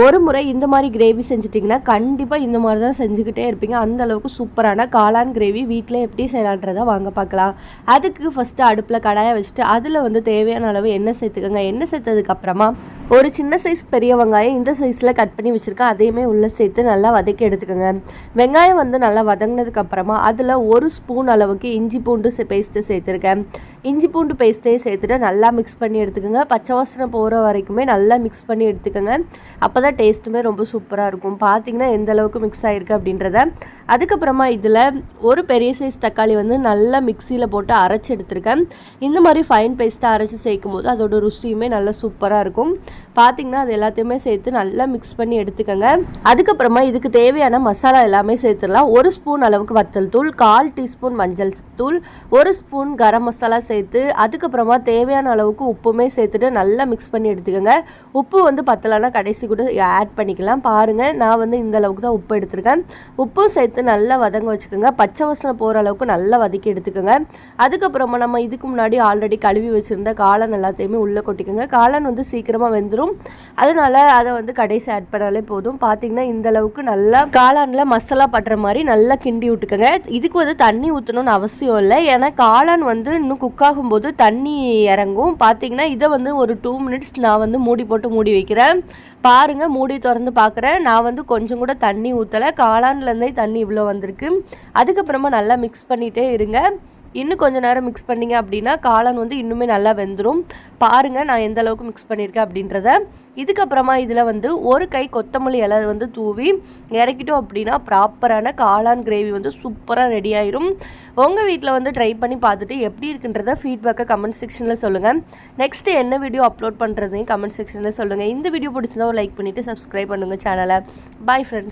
ஒரு முறை இந்த மாதிரி கிரேவி செஞ்சுட்டிங்கன்னா கண்டிப்பாக இந்த மாதிரி தான் செஞ்சுக்கிட்டே இருப்பீங்க. அந்த அளவுக்கு சூப்பரான காளான் கிரேவி வீட்டில் எப்படி செய்யலான்றதை வாங்க பார்க்கலாம். அதுக்கு ஃபஸ்ட்டு அடுப்பில் கடாயை வச்சுட்டு அதில் வந்து தேவையான அளவு எண்ணெய் சேர்த்துக்கோங்க. எண்ணெய் சேர்த்ததுக்கப்புறமா ஒரு சின்ன சைஸ் பெரிய வெங்காயம் இந்த சைஸில் கட் பண்ணி வச்சுருக்கேன். அதையுமே உள்ளே சேர்த்து நல்லா வதக்கி எடுத்துக்கோங்க. வெங்காயம் வந்து நல்லா வதங்கினதுக்கப்புறமா அதில் ஒரு ஸ்பூன் அளவுக்கு இஞ்சி பூண்டு பேஸ்ட்டு சேர்த்துருக்கேன். இஞ்சி பூண்டு பேஸ்ட்டையும் சேர்த்துட்டு நல்லா மிக்ஸ் பண்ணி எடுத்துக்கோங்க. பச்சை வாசனை போகிற வரைக்குமே நல்லா மிக்ஸ் பண்ணி எடுத்துக்கோங்க. அப்போ தான் டேஸ்ட்டுமே ரொம்ப சூப்பராக இருக்கும். பார்த்திங்கன்னா எந்த அளவுக்கு மிக்ஸ் ஆகிருக்கு அப்படின்றத. அதுக்கப்புறமா இதில் ஒரு பெரிய சைஸ் தக்காளி வந்து நல்லா மிக்சியில் போட்டு அரைச்சி எடுத்திருக்கேன். இந்த மாதிரி ஃபைன் பேஸ்ட்டாக அரைச்சி சேர்க்கும் போது அதோட ருசியுமே நல்லா சூப்பராக இருக்கும். பார்த்தீங்கன்னா அது எல்லாத்தையுமே சேர்த்து நல்லா மிக்ஸ் பண்ணி எடுத்துக்கோங்க. அதுக்கப்புறமா இதுக்கு தேவையான மசாலா எல்லாமே சேர்த்துடலாம். ஒரு ஸ்பூன் அளவுக்கு வத்தல் தூள் கால் டீஸ்பூன் மஞ்சள் தூள் ஒரு ஸ்பூன் கரம் மசாலா சேர்த்து அதுக்கப்புறமா தேவையான அளவுக்கு உப்புமே சேர்த்துட்டு நல்லா மிக்ஸ் பண்ணி எடுத்துக்கோங்க. உப்பு வந்து பத்தலைன்னா கடைசி கூட ஆட் பண்ணிக்கலாம். பாருங்கள் நான் வந்து இந்த அளவுக்கு தான் உப்பு எடுத்திருக்கேன். உப்பும் சேர்த்து நல்லா வதங்க வச்சுக்கோங்க. பச்சை வசனம் போகிற அளவுக்கு நல்லா வதக்கி எடுத்துக்கோங்க. அதுக்கப்புறமா நம்ம இதுக்கு முன்னாடி ஆல்ரெடி கழுவி வச்சுருந்த காளான் எல்லாத்தையுமே உள்ளே கொட்டிக்கோங்க. காளான் வந்து சீக்கிரமாக வெந்துடும் அதனால் அதை வந்து கடைசி ஆட் பண்ணாலே போதும். பார்த்தீங்கன்னா இந்த அளவுக்கு நல்லா காளானில் மசாலா படுற மாதிரி நல்லா கிண்டி விட்டுக்கோங்க. இதுக்கு வந்து தண்ணி ஊற்றணும்னு அவசியம் இல்லை. ஏன்னா காளான் வந்து இன்னும் குக் ஆகும்போது தண்ணி இறங்கும். பார்த்தீங்கன்னா இதை வந்து ஒரு டூ மினிட்ஸ் நான் வந்து மூடி போட்டு மூடி வைக்கிறேன். பாருங்கள் மூடி திறந்து பார்க்குறேன் நான் வந்து கொஞ்சம் கூட தண்ணி ஊற்றலை காளான்லேருந்தே தண்ணி இவ்வளோ வந்திருக்கு. அதுக்கப்புறமா நல்லா மிக்ஸ் பண்ணிகிட்டே இருங்க. இன்னும் கொஞ்சம் நேரம் மிக்ஸ் பண்ணிங்க அப்படின்னா காளான் வந்து இன்னுமே நல்லா வெந்துடும் பாருங்கள் நான் எந்த அளவுக்கு மிக்ஸ் பண்ணியிருக்கேன் அப்படின்றத. இதுக்கப்புறமா இதில் வந்து ஒரு கை கொத்தமல்லி இலை வந்து தூவி இறக்கிட்டோம் அப்படின்னா ப்ராப்பரான காளான் கிரேவி வந்து சூப்பராக ரெடி ஆயிரும். உங்கள் வீட்டில் வந்து ட்ரை பண்ணி பார்த்துட்டு எப்படி இருக்குன்றத ஃபீட்பேக்கை கமெண்ட் செக்ஷனில் சொல்லுங்கள் நெக்ஸ்ட்டு என்ன வீடியோ அப்லோட் பண்ணுறதையும் கமெண்ட் செக்ஷனில் சொல்லுங்கள் இந்த வீடியோ பிடிச்சிருந்தா ஒரு லைக் பண்ணிவிட்டு சப்ஸ்கிரைப் பண்ணுங்கள் சேனலை பாய் ஃப்ரெண்ட்ஸ்